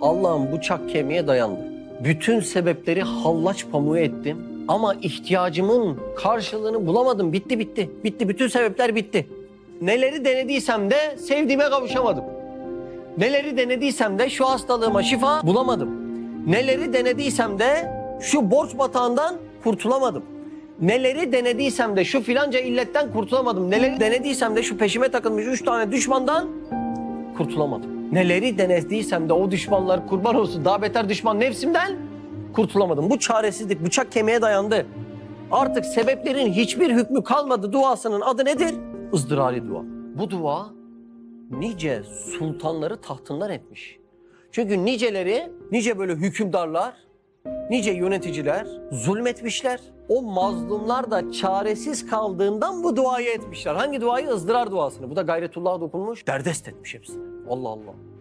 Allah'ım bıçak kemiğe dayandı. Bütün sebepleri hallaç pamuğu ettim. Ama ihtiyacımın karşılığını bulamadım. Bitti bitti. Bitti. Bütün sebepler bitti. Neleri denediysem de sevdiğime kavuşamadım. Neleri denediysem de şu hastalığıma şifa bulamadım. Neleri denediysem de şu borç batağından kurtulamadım. Neleri denediysem de şu filanca illetten kurtulamadım. Neleri denediysem de şu peşime takılmış üç tane düşmandan kurtulamadım. Neleri denediysem de o düşmanlar kurban olsun daha beter düşman nefsimden kurtulamadım. Bu çaresizlik bıçak kemiğe dayandı. Artık sebeplerin hiçbir hükmü kalmadı duasının adı nedir? Izdırari dua. Bu dua nice sultanları tahtından etmiş. Çünkü niceleri, nice böyle hükümdarlar, nice yöneticiler zulmetmişler. O mazlumlar da çaresiz kaldığından bu duayı etmişler. Hangi duayı? ızdırar duasını. Bu da gayretullah'a dokunmuş. Derdest etmiş hepsini. Allah Allah.